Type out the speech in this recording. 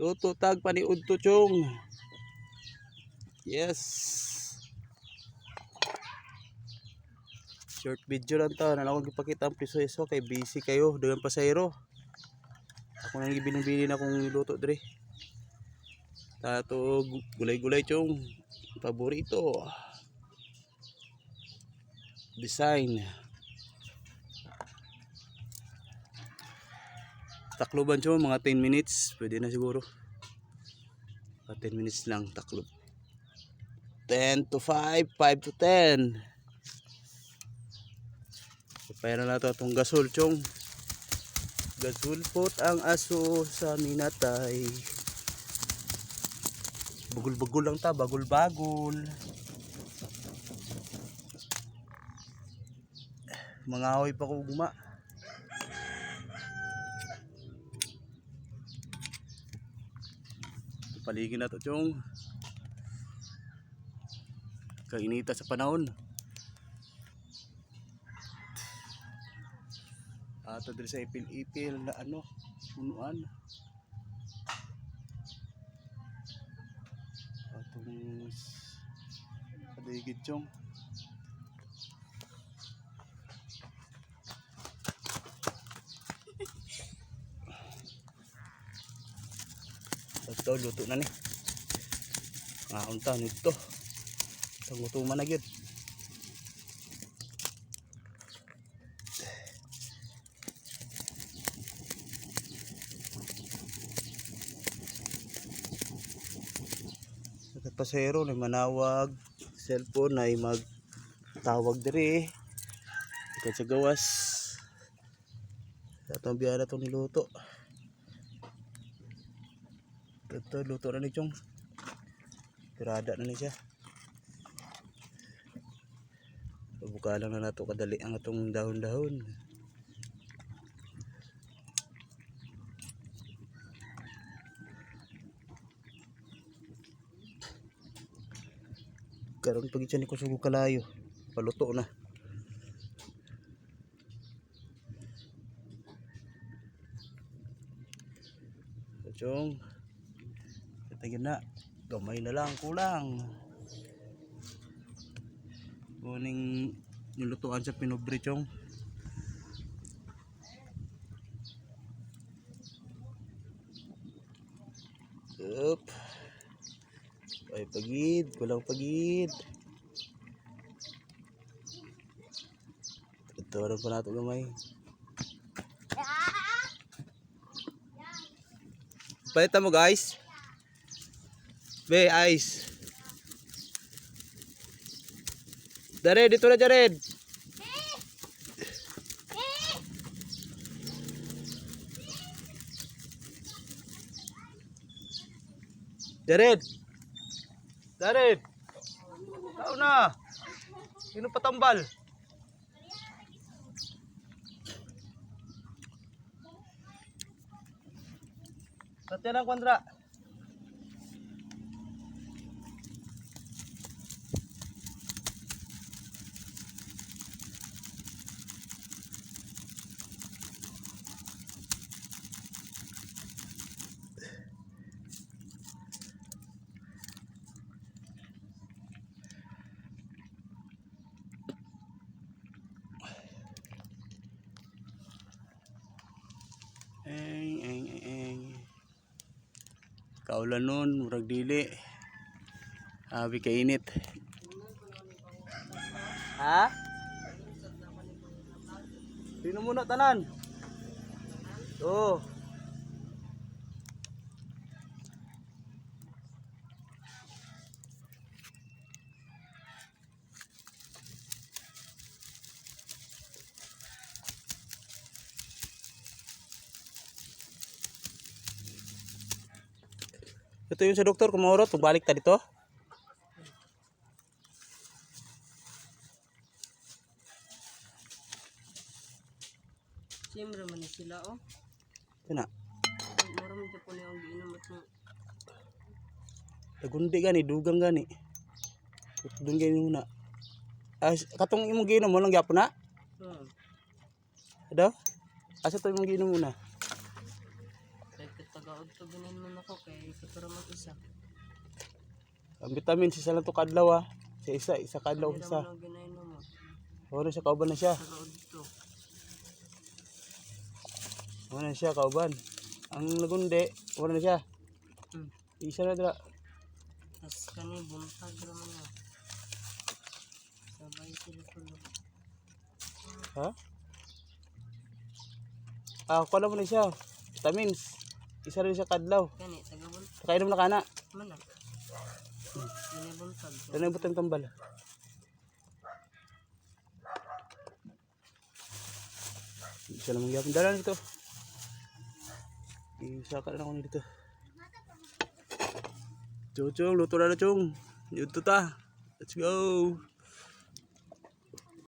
Luto tag paniud to chong. Yes. Short video lang to. Nala ko ipakita ang piso-iso kay busy kayo. Dengan pasayro. Ako nang gibiling-bili na kong luto dre. Tato gu- gulay-gulay chong. Paborito. Design. Takloban chong mga 10 minutes. Pwede na siguro. Mga 10 minutes lang taklob. 10 to 5, 5 to 10. Papayaran na ito itong gasol chong. Gasol pot ang aso sa minatay. Bagul-bagul lang ta, bagul-bagul. Mga ahoy pa ko guma. Paligid na to chong. Kainita sa panahon. Ato diri sa ipil-ipil na ano, punuan. Atong paligid chong. Ito, luto na ni. Nga unta nito. Itong gutuman na. Sa pasero na manawag cellphone ay magtawag diri. Ikan sa gawas. Atong biyara to niluto. Ito, luto na ni Chong. Tirada na ni siya. Pabuka lang na nato kadali ang atong dahon-dahon. Karon pag ni ko sugo kalayo. Paluto na. Chong. Katagin na. Gamay na lang, kulang. Kuning nilutuan sa pinobre chong. Up. Ay pagid, kulang pagid. Ito rin pa nato gamay. Palitan mo guys. Be, ice. Jared, dito na Jared. Jared. Jared. Tao na. Sino patambal? Katyan ang kwandra. Eng, Kaulan nun, murag dili. Habi ka init. Ha? Sino muna tanan? Oo. Ito yung sa doktor, kumurot, pagbalik ta dito. Siyempre man sila oh. Ito na. Man siya po na yung giinom at Tagundi gani, dugang gani. Doon gani muna. Ah, katong imong giinom mo lang gyapon na. hmm. Ado? Asa to imong giinom muna? Katagaod to binan man ako kay para mag-isa. Ang vitamins isa lang to kadlaw ah. Sa isa, isa kadlaw isa. Ano siya kauban na siya. Sa. Ano na siya kauban. Ang nagundi, wala na siya. Hmm. Isa na dira. Tapos kani buntag naman na. Sabay sila tulo. Ha? Ah, kuha mo na siya. Vitamins. Isa rin siya kadlaw. Kani, taga buntag. Nakainom na kana. Mana? Gini buntag. Ano yung butang tambal? Isa lang magyapin. Dala nito. Isa ka na ako dito. Chong, chong, luto na na chong. Dito ta. Let's go.